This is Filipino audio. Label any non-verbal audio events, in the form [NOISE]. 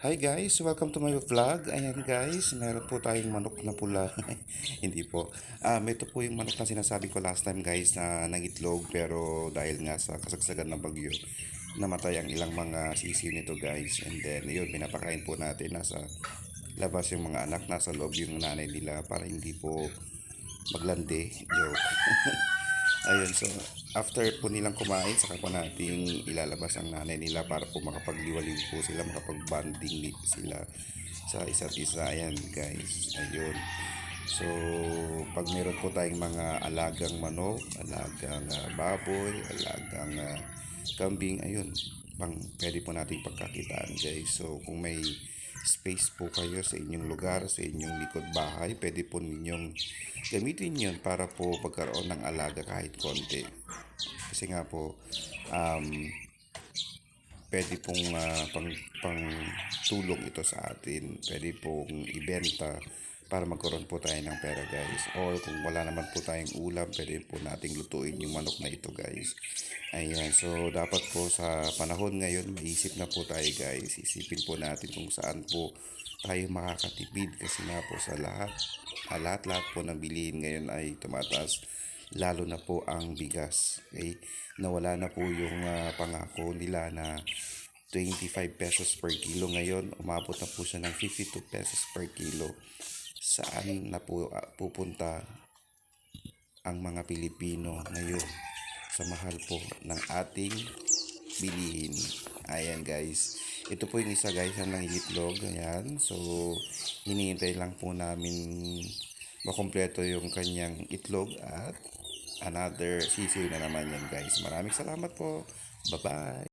Hi guys, welcome to my vlog. Ayan guys, meron po tayong manok na pula. [LAUGHS] Hindi po. Um, ito po yung manok na sinasabi ko last time guys na nangitlog pero dahil nga sa kasagsagan ng bagyo, namatay ang ilang mga sisiw nito guys. And then yun, pinapakain po natin nasa labas yung mga anak, nasa loob yung nanay nila para hindi po maglandi. Joke. [LAUGHS] Ayun, so after po nilang kumain, saka po natin ilalabas ang nanay nila para po makapagliwaliw po sila, makapag-bonding ni- sila sa isa't isa. Ayan guys, ayun. So, pag meron po tayong mga alagang manok, alagang ah, baboy, alagang ah, kambing, ayun, pang, pwede po natin pagkakitaan guys. So, kung may space po kayo sa inyong lugar, sa inyong likod bahay, pwede po ninyong gamitin yun para po pagkaroon ng alaga kahit konti. Kasi nga po, um, pwede pong ah, pang, pang tulong ito sa atin. Pwede pong ibenta para magkaroon po tayo ng pera guys. Or kung wala naman po tayong ulam, pwede po nating lutuin yung manok na ito guys. Ayan, so dapat po sa panahon ngayon, maisip na po tayo guys. Isipin po natin kung saan po tayo makakatipid kasi nga po sa lahat, ah, lahat-lahat po ng bilihin ngayon ay tumataas lalo na po ang bigas. Okay? Nawala na po yung ah, pangako nila na 25 pesos per kilo ngayon, umabot na po siya ng 52 pesos per kilo. Saan na po ah, pupunta ang mga Pilipino ngayon sa mahal po ng ating bilihin. Ayan guys. Ito po yung isa guys ang nangigitlog. Ayan. So, hinihintay lang po namin makompleto yung kanyang itlog at another sisiw na naman yan guys. Maraming salamat po. Bye-bye.